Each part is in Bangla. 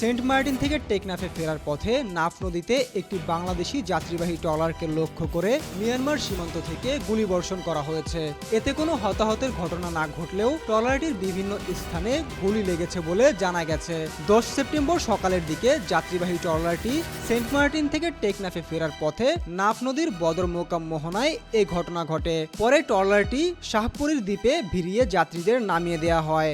সেন্ট মার্টিন থেকে টেকনাফে ফেরার পথে নাফ নদীতে একটি বাংলাদেশি যাত্রীবাহী ট্রলারকে লক্ষ্য করে মিয়ানমার সীমান্ত থেকে গুলিবর্ষণ করা হয়েছে। এতে কোনো হতাহতের ঘটনা না ঘটলেও ট্রলারটির বিভিন্ন স্থানে গুলি লেগেছে বলে জানা গেছে। দশ সেপ্টেম্বর সকালের দিকে যাত্রীবাহী ট্রলারটি সেন্ট মার্টিন থেকে টেকনাফে ফেরার পথে নাফ নদীর বদর মোকাম মোহনায় এই ঘটনা ঘটে। পরে ট্রলারটি শাহপুরীর দ্বীপে ভিড়িয়ে যাত্রীদের নামিয়ে দেওয়া হয়।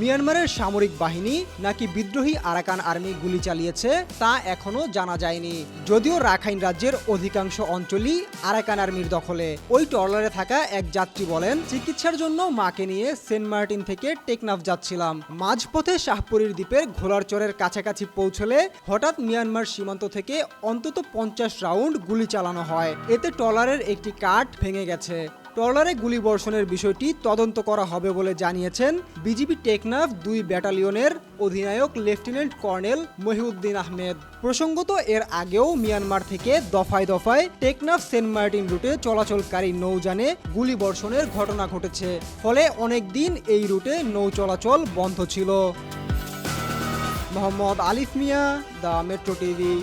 মিয়ানমারের সামরিক বাহিনী নাকি বিদ্রোহী আরাকান আর্মি গুলি চালিয়েছে তা এখনও জানা যায়নি। যদিও রাখাইন রাজ্যের অধিকাংশ অঞ্চলই আরাকান আর্মির দখলে। ওই ট্রলারে থাকা এক যাত্রী বলেন, চিকিৎসার জন্য মাকে নিয়ে সেন্ট মার্টিন থেকে টেকনাফ যাচ্ছিলাম। মাঝপথে শাহপুরীর দ্বীপের ঘোলারচরের কাছাকাছি পৌঁছলে হঠাৎ মিয়ানমার সীমান্ত থেকে অন্তত পঞ্চাশ রাউন্ড গুলি চালানো হয়। এতে ট্রলারের একটি কাঠ ভেঙে গেছে। ট্রলারে গুলিবর্ষণের বিষয়টি তদন্ত করা হবে বলে জানিয়েছেন বিজিবি টেকনাফ দুই ব্যাটালিয়নের অধিনায়ক লেফটেন্যান্ট কর্নেল মহিউদ্দিন আহমেদ। প্রসঙ্গত, এর আগেও মিয়ানমার থেকে দফায় দফায় টেকনাফ সেন্ট মার্টিন রুটে চলাচলকারী নৌযানে গুলিবর্ষণের ঘটনা ঘটেছে। ফলে অনেক দিন এই রুটে নৌ চলাচল বন্ধ ছিল। মোহাম্মদ আলিফ মিয়া, দ্য মেট্রো টিভি।